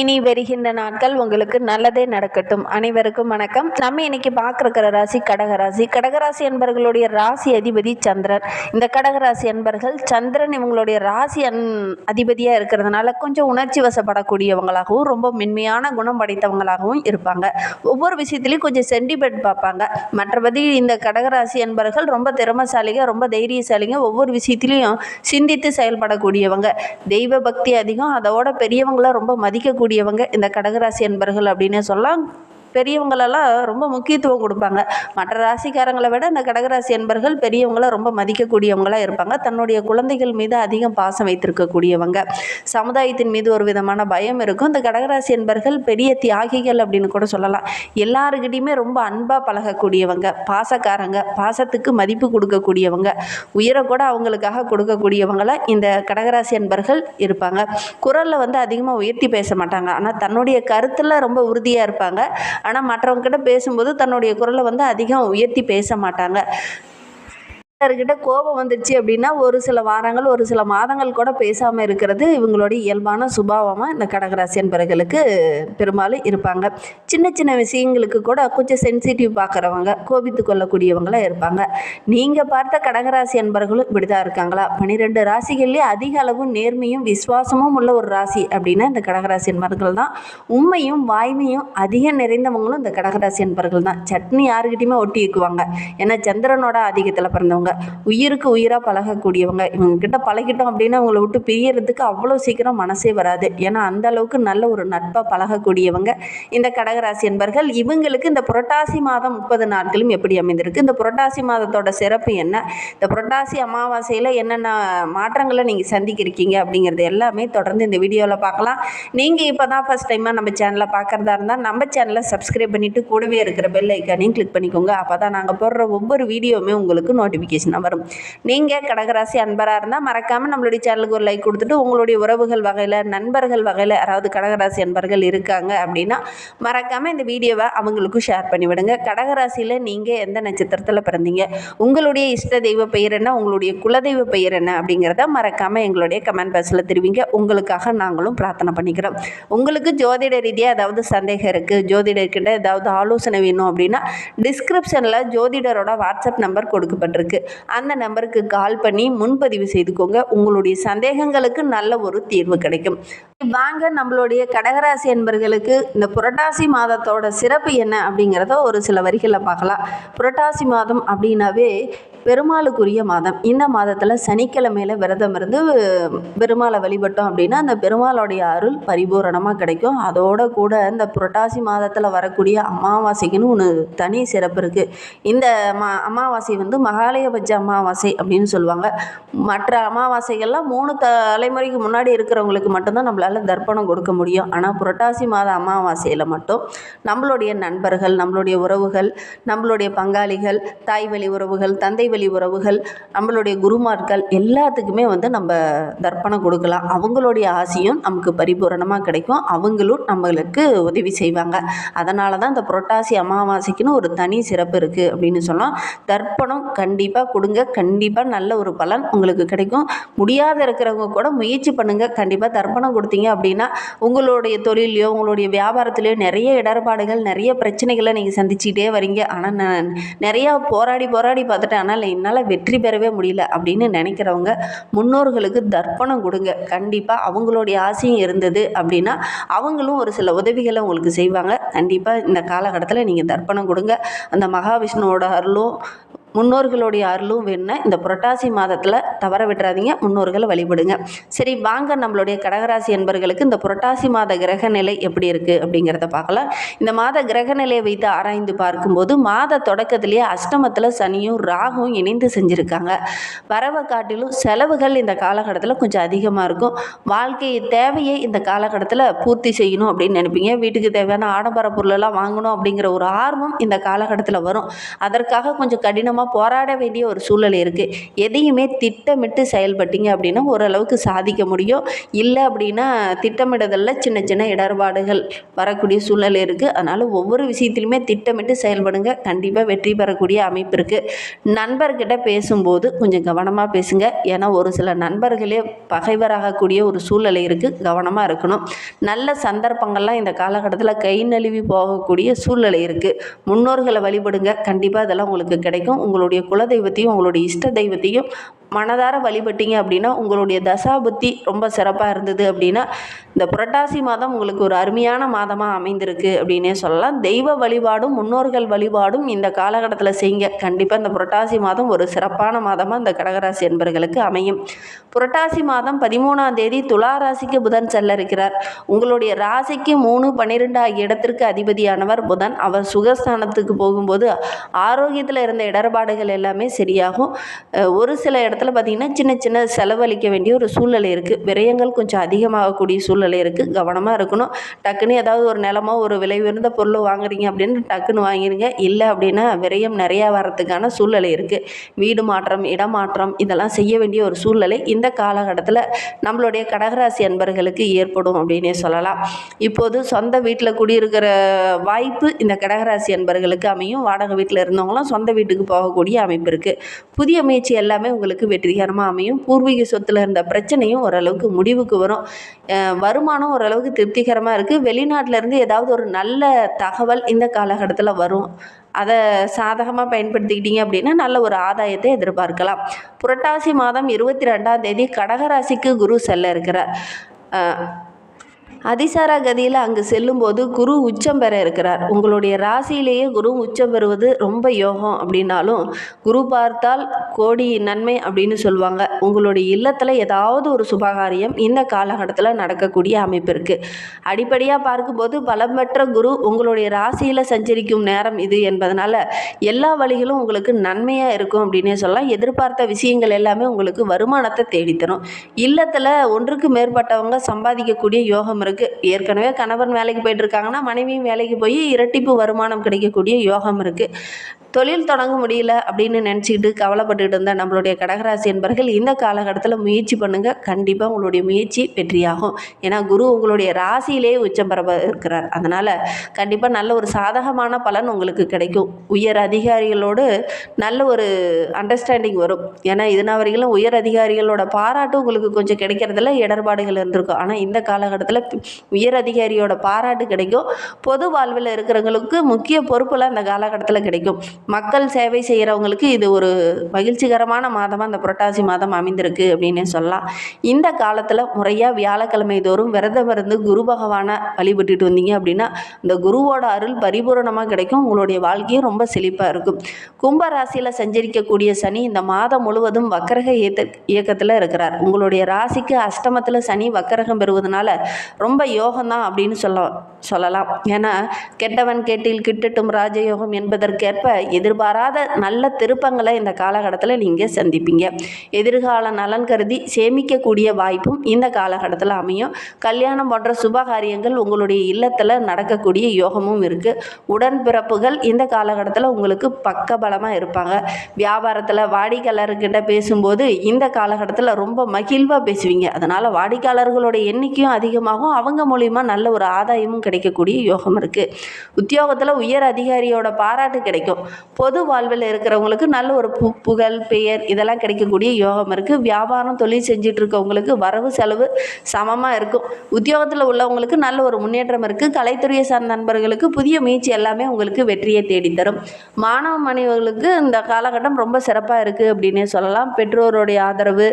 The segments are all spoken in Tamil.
இனி வருகின்ற நாட்கள் உங்களுக்கு நல்லதே நடக்கட்டும். அனைவருக்கும் வணக்கம். நம்ம இன்னைக்கு பார்க்குற ராசி கடகராசி. கடகராசி என்பர்களுடைய ராசி அதிபதி சந்திரன். இந்த கடகராசி என்பர்கள் சந்திரன் இவங்களுடைய ராசி அன் அதிபதியாக இருக்கிறதுனால கொஞ்சம் உணர்ச்சி வசப்படக்கூடியவங்களாகவும் ரொம்ப மென்மையான குணம் படைத்தவங்களாகவும் இருப்பாங்க. ஒவ்வொரு விஷயத்துலையும் கொஞ்சம் சென்டிமெண்ட் பார்ப்பாங்க. மற்றபடி இந்த கடகராசி என்பர்கள் ரொம்ப திறமசாலிங்க ரொம்ப தைரியசாலிங்க. ஒவ்வொரு விஷயத்துலையும் சிந்தித்து செயல்படக்கூடியவங்க. தெய்வ பக்தி அதிகம் அதோட பெரியவங்கள ரொம்ப மதிக்க இருக்கக்கூடியவங்க இந்த கடகராசி என்பர்கள் அப்படின்னு சொல்லலாம் பெரியவங்களெல்லாம் ரொம்ப முக்கியத்துவம் கொடுப்பாங்க. மற்ற ராசிக்காரங்களை விட இந்த கடகராசி என்பர்கள் பெரியவங்கள ரொம்ப மதிக்கக்கூடியவங்களாக இருப்பாங்க. தன்னுடைய குழந்தைகள் மீது அதிகம் பாசம் வைத்திருக்கக்கூடியவங்க. சமுதாயத்தின் மீது ஒரு விதமான பயம் இருக்கும். இந்த கடகராசி என்பர்கள் பெரிய தியாகிகள் அப்படின்னு கூட சொல்லலாம். எல்லாருக்கிட்டையுமே ரொம்ப அன்பாக பழகக்கூடியவங்க. பாசக்காரங்க பாசத்துக்கு மதிப்பு கொடுக்கக்கூடியவங்க. உயிரை கூட அவங்களுக்காக கொடுக்கக்கூடியவங்கள இந்த கடகராசி என்பர்கள் இருப்பாங்க. குரலில் வந்து அதிகமாக உயர்த்தி பேச மாட்டாங்க. ஆனால் தன்னுடைய கருத்தில் ரொம்ப உறுதியாக இருப்பாங்க. ஆனால் மற்றவங்ககிட்ட பேசும்போது தன்னுடைய குரலை வந்து அதிகம் உயர்த்தி பேச மாட்டாங்க. சிலர்கிட்ட கோபம் வந்துடுச்சு அப்படின்னா ஒரு சில வாரங்கள் ஒரு சில மாதங்கள் கூட பேசாமல் இருக்கிறது இவங்களுடைய இயல்பான சுபாவமாக இந்த கடகராசி என்பர்களுக்கு பெரும்பாலும் இருப்பாங்க. சின்ன சின்ன விஷயங்களுக்கு கூட கொஞ்சம் சென்சிட்டிவ் பார்க்குறவங்க கோபித்து கொள்ளக்கூடியவங்களாக இருப்பாங்க. நீங்கள் பார்த்த கடகராசி அன்பர்களும் இப்படி தான் இருக்காங்களா? பன்னிரெண்டு ராசிகள்லேயே அதிக அளவு நேர்மையும் விசுவாசமும் உள்ள ஒரு ராசி அப்படின்னா இந்த கடகராசி அன்பர்கள் தான். உண்மையும் வாய்மையும் அதிகம் நிறைந்தவங்களும் இந்த கடகராசி என்பர்கள் தான். சட்னி யாருக்கிட்டையுமே ஒட்டி வைக்குவாங்க. ஏன்னா சந்திரனோட ஆதிக்கத்தில் பிறந்தவங்க. உயிருக்கு உயிராக பழகக்கூடியவங்க. இவங்க கிட்ட பழகிட்டோம் அப்படின்னா அவங்கள விட்டு பிரியறதுக்கு அவ்வளோ சீக்கிரம் மனசே வராது. ஏன்னா அந்த அளவுக்கு நல்ல ஒரு நட்பாக பழகக்கூடியவங்க. இந்த கடகராசி என்பர்கள் இவங்களுக்கு இந்த புரட்டாசி மாதம் முப்பது நாட்களும் எப்படி அமைந்திருக்கு? இந்த புரட்டாசி மாதத்தோட சிறப்பு என்ன? இந்த புரட்டாசி அமாவாசையில் என்னென்ன மாற்றங்களை நீங்கள் சந்திக்கிருக்கீங்க அப்படிங்கிறது எல்லாமே தொடர்ந்து இந்த வீடியோவில் பார்க்கலாம். நீங்கள் இப்போ தான் ஃபஸ்ட் டைமாக நம்ம சேனலை பார்க்குறதா இருந்தால் நம்ம சேனலை சப்ஸ்கிரைப் பண்ணிவிட்டு கூடவே இருக்கிற பெல் ஐக்கானையும் கிளிக் பண்ணிக்கோங்க. அப்போ தான் நாங்கள் போடுற ஒவ்வொரு வீடியோவுமே உங்களுக்கு நோட்டிஃபிகேஷன் நோட்டிஃபிகேஷனாக வரும். நீங்கள் கடகராசி அன்பராக இருந்தால் மறக்காமல் நம்மளுடைய சேனலுக்கு ஒரு லைக் கொடுத்துட்டு உங்களுடைய உறவுகள் வகையில் நண்பர்கள் வகையில் யாராவது கடகராசி அன்பர்கள் இருக்காங்க அப்படின்னா மறக்காமல் இந்த வீடியோவை அவங்களுக்கும் ஷேர் பண்ணிவிடுங்க கடகராசியில் நீங்கள் எந்த நட்சத்திரத்தில் பிறந்தீங்க உங்களுடைய இஷ்ட தெய்வ பெயர் என்ன உங்களுடைய குலதெய்வ பெயர் என்ன அப்படிங்கிறத மறக்காமல் எங்களுடைய கமெண்ட் பாக்ஸில் தெரிவிங்க. உங்களுக்காக நாங்களும் பிரார்த்தனை பண்ணிக்கிறோம். உங்களுக்கு ஜோதிட ரீதியாக ஏதாவது சந்தேகம் இருக்குது ஜோதிடர்கிட்ட ஏதாவது ஆலோசனை வேணும் அப்படின்னா டிஸ்கிரிப்ஷனில் ஜோதிடரோட வாட்ஸ்அப் நம்பர் கொடுக்கப்பட்டிருக்கு. அந்த நம்பருக்கு கால் பண்ணி முன்பதிவு செய்துக்கோங்க. உங்களுடைய சந்தேகங்களுக்கு நல்ல ஒரு தீர்வு கிடைக்கும். வாங்க நம்மளுடைய கடகராசி என்பர்களுக்கு இந்த புரட்டாசி மாதத்தோட சிறப்பு என்ன அப்படிங்கிறத ஒரு சில வரிகளில் பார்க்கலாம். புரட்டாசி மாதம் அப்படின்னாவே பெருமாளுக்குரிய மாதம். இந்த மாதத்தில் சனிக்கிழமையில் விரதம் இருந்து பெருமாளை வழிபட்டோம் அப்படின்னா அந்த பெருமாளுடைய அருள் பரிபூரணமாக கிடைக்கும். அதோட கூட இந்த புரட்டாசி மாதத்தில் வரக்கூடிய அமாவாசைக்குன்னு ஒன்று தனி சிறப்பு இருக்குது இந்த மா அமாவாசை வந்து மகாலயபட்ச அமாவாசை அப்படின்னு சொல்லுவாங்க. மற்ற அமாவாசைகள்லாம் மூணு தலைமுறைக்கு முன்னாடி இருக்கிறவங்களுக்கு மட்டும்தான் நம்மளால் தர்ப்பணம் கொடுக்க முடியும். ஆனால் புரட்டாசி மாத அமாவாசையில் மட்டும் நம்மளுடைய நண்பர்கள் நம்மளுடைய உறவுகள் நம்மளுடைய பங்காளிகள் தாய் வழி உறவுகள் தந்தை வழி உறவுகள் நம்மளுடைய குருமார்கள் எல்லாத்துக்குமே வந்து நம்ம தர்ப்பணம் கொடுக்கலாம். அவங்களுடைய ஆசையும் நமக்கு பரிபூரணமாக கிடைக்கும். அவங்களும் நம்மளுக்கு உதவி செய்வாங்க. அதனால தான் இந்த புரட்டாசி அமாவாசைக்குன்னு ஒரு தனி சிறப்பு இருக்குது அப்படின்னு சொன்னால் தர்ப்பணம் கண்டிப்பாக கொடுங்க. கண்டிப்பாக நல்ல ஒரு பலன் உங்களுக்கு கிடைக்கும். முடியாத இருக்கிறவங்க கூட முயற்சி பண்ணுங்கள் கண்டிப்பாக தர்ப்பணம் கொடுத்தீங்க அப்படின்னா உங்களுடைய தொழிலையோ உங்களுடைய வியாபாரத்துலேயோ நிறைய இடர்பாடுகள் நிறைய பிரச்சனைகளை நீங்கள் சந்திச்சுட்டே வரீங்க. ஆனால் நான் நிறையா போராடி போராடி பார்த்துட்டேன். ஆனால் என்னால் வெற்றி பெறவே முடியல அப்படின்னு நினைக்கிறவங்க முன்னோர்களுக்கு தர்ப்பணம் கொடுங்க. கண்டிப்பாக அவங்களுடைய ஆசையும் இருந்தது அப்படின்னா அவங்களும் ஒரு சில உதவிகளை உங்களுக்கு செய்வாங்க. கண்டிப்பாக இந்த காலகட்டத்தில் நீங்கள் தர்ப்பணம் கொடுங்க. அந்த மகாவிஷ்ணுவோட அருளும் முன்னோர்களுடைய அருளும் வேணும்னா இந்த புரட்டாசி மாதத்தில் தவற விட்டுறாதீங்க முன்னோர்களை வழிபடுங்க. சரி வாங்க நம்மளுடைய கடகராசி என்பர்களுக்கு இந்த புரட்டாசி மாத கிரக நிலை எப்படி இருக்குது அப்படிங்கிறத பார்க்கலாம். இந்த மாத கிரக நிலையை வைத்து ஆராய்ந்து பார்க்கும்போது மாத தொடக்கத்திலேயே அஷ்டமத்தில் சனியும் ராகும் இணைந்து செஞ்சுருக்காங்க. வரவை காட்டிலும் செலவுகள் இந்த காலகட்டத்தில் கொஞ்சம் அதிகமாக இருக்கும். வாழ்க்கை தேவையை இந்த காலகட்டத்தில் பூர்த்தி செய்யணும் அப்படின்னு நினைப்பீங்க. வீட்டுக்கு தேவையான ஆடம்பர பொருளெல்லாம் வாங்கணும் அப்படிங்கிற ஒரு ஆர்வம் இந்த காலகட்டத்தில் வரும். அதற்காக கொஞ்சம் கடினமாக அதிகமாக போராட வேண்டிய ஒரு சூழ்நிலை இருக்குது எதையுமே திட்டமிட்டு செயல்பட்டீங்க அப்படின்னா ஓரளவுக்கு சாதிக்க முடியும். இல்லை அப்படின்னா திட்டமிடுதலில் சின்ன சின்ன இடர்பாடுகள் வரக்கூடிய சூழ்நிலை இருக்குது அதனால் ஒவ்வொரு விஷயத்திலுமே திட்டமிட்டு செயல்படுங்க. கண்டிப்பாக வெற்றி பெறக்கூடிய அமைப்பு இருக்குது நண்பர்கிட்ட பேசும்போது கொஞ்சம் கவனமாக பேசுங்க. ஏன்னா ஒரு சில நண்பர்களே பகைவராகக்கூடிய ஒரு சூழ்நிலை இருக்குது கவனமாக இருக்கணும். நல்ல சந்தர்ப்பங்கள்லாம் இந்த காலகட்டத்தில் கை நழுவி போகக்கூடிய சூழ்நிலை இருக்குது முன்னோர்களை வழிபடுங்க. கண்டிப்பாக இதெல்லாம் உங்களுக்கு கிடைக்கும். உங்களுடைய குலதெய்வத்தையும் உங்களுடைய இஷ்ட தெய்வத்தையும் மனதார வழிபட்டீங்க அப்படின்னா உங்களுடைய தசாபுத்தி ரொம்ப சிறப்பாக இருந்தது அப்படின்னா இந்த புரட்டாசி மாதம் உங்களுக்கு ஒரு அருமையான மாதமாக அமைந்திருக்கு அப்படின்னே சொல்லலாம். தெய்வ வழிபாடும் முன்னோர்கள் வழிபாடும் இந்த காலகட்டத்தில் செய்யுங்க. கண்டிப்பாக இந்த புரட்டாசி மாதம் ஒரு சிறப்பான மாதமாக இந்த கடகராசி என்பர்களுக்கு அமையும். புரட்டாசி மாதம் பதிமூணாம் தேதி துலா ராசிக்கு புதன் செல்ல இருக்கிறார். உங்களுடைய ராசிக்கு மூணு பன்னிரெண்டு ஆகிய இடத்திற்கு அதிபதியானவர் புதன். அவர் சுகஸ்தானத்துக்கு போகும்போது ஆரோக்கியத்தில் இருந்த இடர்பாடுகள் எல்லாமே சரியாகும். ஒரு சில இடத்துல பார்த்திங்கன்னா சின்ன சின்ன செலவழிக்க வேண்டிய ஒரு சூழ்நிலை இருக்குது விரயங்கள் கொஞ்சம் அதிகமாகக்கூடிய சூழ்நிலை இருக்குது கவனமாக இருக்கணும். டக்குன்னு ஏதாவது ஒரு நிலமோ ஒரு விலை உயர்ந்த பொருள் வாங்குறீங்க அப்படின்னு டக்குன்னு வாங்கிருங்க. இல்லை அப்படின்னா விரயம் நிறையா வர்றதுக்கான சூழ்நிலை இருக்குது வீடு மாற்றம் இடமாற்றம் இதெல்லாம் செய்ய வேண்டிய ஒரு சூழ்நிலை இந்த காலகட்டத்தில் நம்மளுடைய கடகராசி அன்பர்களுக்கு ஏற்படும் அப்படின்னே சொல்லலாம். இப்போது சொந்த வீட்டில் குடியிருக்கிற வாய்ப்பு இந்த கடகராசி அன்பர்களுக்கு அமையும். வாடகை வீட்டில் இருந்தவங்களாம் சொந்த வீட்டுக்கு போகக்கூடிய அமைப்பு இருக்குது புதிய முயற்சி எல்லாமே உங்களுக்கு வெற்றிகரமாக அமையும். பூர்வீக சொத்தில் இருந்த பிரச்சனையும் ஓரளவுக்கு முடிவுக்கு வரும். வருமானம் ஓரளவுக்கு திருப்திகரமாக இருக்குது வெளிநாட்டிலேருந்து ஏதாவது ஒரு நல்ல தகவல் இந்த காலகட்டத்தில் வரும். அதை சாதகமாக பயன்படுத்திக்கிட்டீங்க அப்படின்னா நல்ல ஒரு ஆதாயத்தை எதிர்பார்க்கலாம். புரட்டாசி மாதம் இருபத்தி ரெண்டாம் தேதி கடகராசிக்கு குரு செல்ல இருக்கிறார். அதிசார கதியில் அங்கு செல்லும்போது குரு உச்சம் பெற இருக்கிறார். உங்களுடைய ராசியிலேயே குரு உச்சம் பெறுவது ரொம்ப யோகம் அப்படின்னாலும் குரு பார்த்தால் கோடி நன்மை அப்படின்னு சொல்லுவாங்க. உங்களுடைய இல்லத்தில் ஏதாவது ஒரு சுபகாரியம் இந்த காலகட்டத்தில் நடக்கக்கூடிய அமைப்பு இருக்குது அடிப்படையாக பார்க்கும்போது பலம் பெற்ற குரு உங்களுடைய ராசியில் சஞ்சரிக்கும் நேரம் இது என்பதனால எல்லா வழிகளும் உங்களுக்கு நன்மையாக இருக்கும் அப்படின்னே சொல்லலாம். எதிர்பார்த்த விஷயங்கள் எல்லாமே உங்களுக்கு வருமானத்தை தேடித்தரும். இல்லத்தில் ஒன்றுக்கு மேற்பட்டவங்க சம்பாதிக்கக்கூடிய யோகம் இருக்குது ஏற்கனவே கணவன் வேலைக்கு போயிட்டு இருக்காங்கன்னா மனைவியும் வேலைக்கு போய் இரட்டிப்பு வருமானம் கிடைக்கக்கூடிய யோகம் இருக்குது தொழில் தொடங்க முடியல அப்படின்னு நினச்சிக்கிட்டு கவலைப்பட்டுக்கிட்டு இருந்த நம்மளுடைய கடகராசி என்பர்கள் இந்த காலகட்டத்தில் முயற்சி பண்ணுங்கள் கண்டிப்பாக உங்களுடைய முயற்சி வெற்றியாகும். ஏன்னா குரு உங்களுடைய ராசியிலே உச்சம் பெற இருக்கிறார். அதனால் கண்டிப்பாக நல்ல ஒரு சாதகமான பலன் உங்களுக்கு கிடைக்கும். உயர் அதிகாரிகளோடு நல்ல ஒரு அண்டர்ஸ்டாண்டிங் வரும். ஏன்னா இதுனா வரைக்கும் உயர் அதிகாரிகளோட பாராட்டு உங்களுக்கு கொஞ்சம் கிடைக்கிறதுல இடர்பாடுகள் இருந்திருக்கும். ஆனால் இந்த காலகட்டத்தில் உயர் அதிகாரியோட பாராட்டு கிடைக்கும். பொது வாழ்வில் இருக்கிறவங்களுக்கு முக்கிய பொறுப்பெல்லாம் இந்த காலகட்டத்தில் கிடைக்கும். மக்கள் சேவை செய்கிறவங்களுக்கு இது ஒரு மகிழ்ச்சிகரமான மாதமாக இந்த புரட்டாசி மாதம் அமைந்திருக்கு அப்படின்னு சொல்லலாம். இந்த காலத்தில் முறையாக வியாழக்கிழமை தோறும் விரதம் இருந்து குரு பகவானை வழிபட்டுட்டு வந்தீங்க அப்படின்னா இந்த குருவோட அருள் பரிபூரணமாக கிடைக்கும். உங்களுடைய வாழ்க்கையும் ரொம்ப செழிப்பாக இருக்கும். கும்ப ராசியில் சஞ்சரிக்கக்கூடிய சனி இந்த மாதம் முழுவதும் வக்கரக இயத்த இயக்கத்தில் இருக்கிறார். உங்களுடைய ராசிக்கு அஷ்டமத்தில் சனி வக்கரகம் பெறுவதனால ரொம்ப யோகம்தான் அப்படின்னு சொல்ல சொல்லலாம். ஏன்னா கெட்டவன் கேட்டில் கிட்டட்டும் ராஜயோகம் என்பதற்கேற்ப எதிர்பாராத நல்ல திருப்பங்களை இந்த காலகட்டத்தில் நீங்கள் சந்திப்பீங்க. எதிர்கால நலன் கருதி சேமிக்கக்கூடிய வாய்ப்பும் இந்த காலகட்டத்தில் அமையும். கல்யாணம் போன்ற சுபகாரியங்கள் உங்களுடைய இல்லத்தில் நடக்கக்கூடிய யோகமும் இருக்குது உடன்பிறப்புகள் இந்த காலகட்டத்தில் உங்களுக்கு பக்கபலமாக இருப்பாங்க. வியாபாரத்தில் வாடிக்கையாளர்கிட்ட பேசும்போது இந்த காலகட்டத்தில் ரொம்ப மகிழ்வாக பேசுவீங்க. அதனால் வாடிக்கையாளர்களோட எண்ணிக்கையும் அதிகமாகும். அவங்க மூலிமா நல்ல ஒரு ஆதாயமும் கிடைக்கக்கூடிய யோகம் இருக்குது உத்தியோகத்தில் உயர் அதிகாரியோட பாராட்டு கிடைக்கும். பொது வாழ்வில் இருக்கிறவங்களுக்கு நல்ல ஒரு பு புகழ் பெயர் இதெல்லாம் கிடைக்கக்கூடிய யோகம் இருக்குது வியாபாரம் தொழில் செஞ்சுட்டு இருக்கவங்களுக்கு வரவு செலவு சமமாக இருக்கும். உத்தியோகத்தில் உள்ளவங்களுக்கு நல்ல ஒரு முன்னேற்றம் இருக்குது கலைத்துறையை சார்ந்த நண்பர்களுக்கு புதிய முயற்சி எல்லாமே உங்களுக்கு வெற்றியை தேடித்தரும். மாணவ மாணவர்களுக்கு இந்த காலகட்டம் ரொம்ப சிறப்பாக இருக்குது அப்படின்னே சொல்லலாம். பெற்றோருடைய ஆதரவு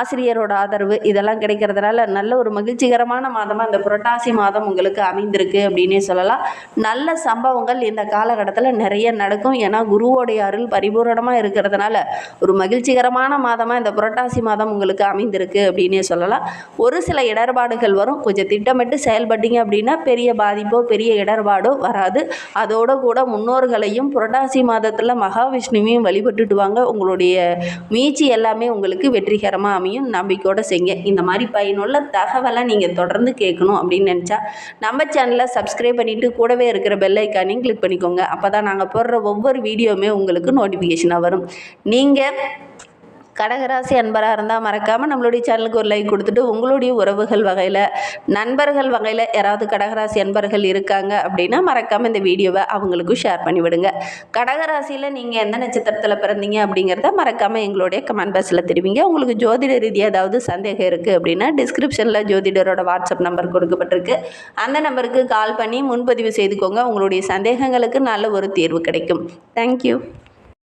ஆசிரியரோட ஆதரவு இதெல்லாம் கிடைக்கிறதுனால நல்ல ஒரு மகிழ்ச்சிகரமான மாதமாக இந்த புரட்டாசி மாதம் உங்களுக்கு அமைந்திருக்கு அப்படின்னே சொல்லலாம். நல்ல சம்பவங்கள் இந்த காலகட்டத்தில் நிறைய நடக்கும். என ஏன்னா குருவோடைய அருள் பரிபூரணமாக இருக்கிறதுனால ஒரு மகிழ்ச்சிகரமான மாதமாக இந்த புரட்டாசி மாதம் உங்களுக்கு அமைந்திருக்கு அப்படின்னே சொல்லலாம். ஒரு சில இடர்பாடுகள் வரும். கொஞ்சம் திட்டமிட்டு செயல்பட்டீங்க அப்படின்னா பெரிய பாதிப்போ பெரிய இடர்பாடோ வராது. அதோடு கூட முன்னோர்களையும் புரட்டாசி மாதத்தில் மகாவிஷ்ணுவையும் வழிபட்டுட்டு வாங்க. உங்களுடைய மீச்சி எல்லாமே உங்களுக்கு வெற்றிகரமாக அமையும். நம்பிக்கையோடு செய்யுங்க. இந்த மாதிரி பயனுள்ள தகவலை நீங்கள் தொடர்ந்து கேட்கணும் அப்படின்னு நினச்சா நம்ம சேனலை சப்ஸ்கிரைப் பண்ணிவிட்டு கூடவே இருக்கிற பெல் ஐக்கானையும் கிளிக் பண்ணிக்கோங்க. அப்போ தான் நாங்கள் போடுற ஒவ்வொரு வீடியோவுமே உங்களுக்கு நோட்டிஃபிகேஷனாக வரும். நீங்கள் கடகராசி அன்பராக இருந்தால் மறக்காமல் நம்மளுடைய சேனலுக்கு ஒரு லைக் கொடுத்துட்டு உங்களுடைய உறவுகள் வகையில் நண்பர்கள் வகையில் யாராவது கடகராசி அன்பர்கள் இருக்காங்க அப்படின்னா மறக்காமல் இந்த வீடியோவை அவங்களுக்கும் ஷேர் பண்ணிவிடுங்க. கடகராசியில் நீங்கள் எந்த நட்சத்திரத்தில் பிறந்தீங்க அப்படிங்கிறத மறக்காமல் எங்களுடைய கமெண்ட் பாக்ஸில் தெரிவிங்க. உங்களுக்கு ஜோதிட ரீதியாக ஏதாவது சந்தேகம் இருக்குது அப்படின்னா டிஸ்கிரிப்ஷனில் ஜோதிடரோட வாட்ஸ்அப் நம்பர் கொடுக்கப்பட்டிருக்கு. அந்த நம்பருக்கு கால் பண்ணி முன்பதிவு செய்துக்கோங்க. உங்களுடைய சந்தேகங்களுக்கு நல்ல ஒரு தீர்வு கிடைக்கும். தேங்க்யூ